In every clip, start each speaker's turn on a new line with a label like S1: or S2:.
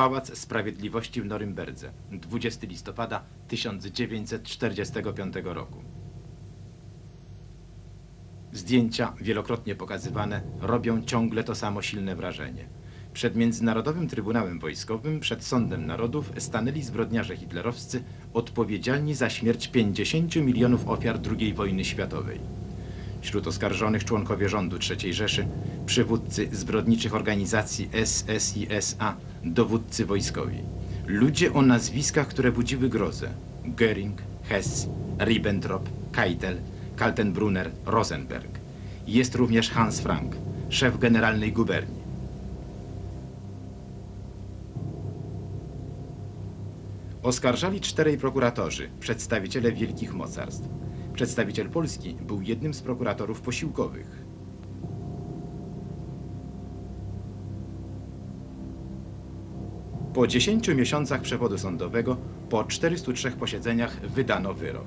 S1: Pałac Sprawiedliwości w Norymberdze, 20 listopada 1945 roku. Zdjęcia, wielokrotnie pokazywane, robią ciągle to samo silne wrażenie. Przed Międzynarodowym Trybunałem Wojskowym, przed Sądem Narodów stanęli zbrodniarze hitlerowscy odpowiedzialni za śmierć 50 milionów ofiar II wojny światowej. Wśród oskarżonych członkowie rządu III Rzeszy, przywódcy zbrodniczych organizacji SS i SA, dowódcy wojskowi. Ludzie o nazwiskach, które budziły grozę. Göring, Hess, Ribbentrop, Keitel, Kaltenbrunner, Rosenberg. Jest również Hans Frank, szef generalnej guberni. Oskarżali czterej prokuratorzy, przedstawiciele wielkich mocarstw. Przedstawiciel Polski był jednym z prokuratorów posiłkowych. Po 10 miesiącach przewodu sądowego, po 403 posiedzeniach wydano wyrok.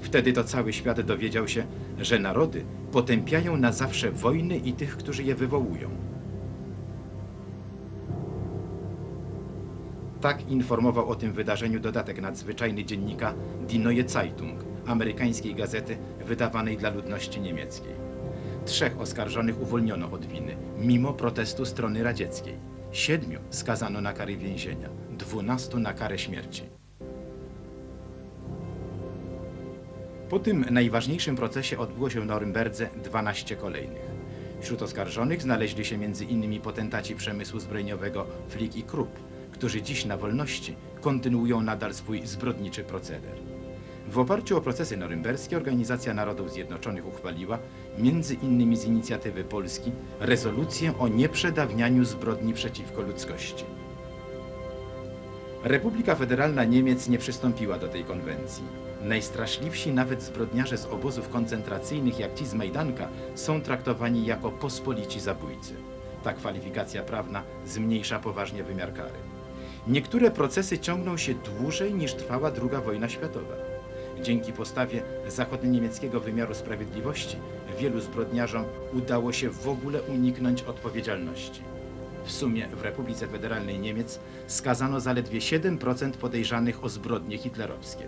S1: Wtedy to cały świat dowiedział się, że narody potępiają na zawsze wojny i tych, którzy je wywołują. Tak informował o tym wydarzeniu dodatek nadzwyczajny dziennika Die Neue Zeitung, amerykańskiej gazety wydawanej dla ludności niemieckiej. Trzech oskarżonych uwolniono od winy, mimo protestu strony radzieckiej. Siedmiu skazano na kary więzienia, dwunastu na karę śmierci. Po tym najważniejszym procesie odbyło się w Norymberdze 12 kolejnych. Wśród oskarżonych znaleźli się m.in. potentaci przemysłu zbrojeniowego Flick i Krupp, którzy dziś na wolności kontynuują nadal swój zbrodniczy proceder. W oparciu o procesy norymberskie Organizacja Narodów Zjednoczonych uchwaliła, między innymi z inicjatywy Polski, rezolucję o nieprzedawnianiu zbrodni przeciwko ludzkości. Republika Federalna Niemiec nie przystąpiła do tej konwencji. Najstraszliwsi nawet zbrodniarze z obozów koncentracyjnych jak ci z Majdanka są traktowani jako pospolici zabójcy. Ta kwalifikacja prawna zmniejsza poważnie wymiar kary. Niektóre procesy ciągną się dłużej niż trwała II wojna światowa. Dzięki postawie zachodnioniemieckiego wymiaru sprawiedliwości wielu zbrodniarzom udało się w ogóle uniknąć odpowiedzialności. W sumie w Republice Federalnej Niemiec skazano zaledwie 7% podejrzanych o zbrodnie hitlerowskie.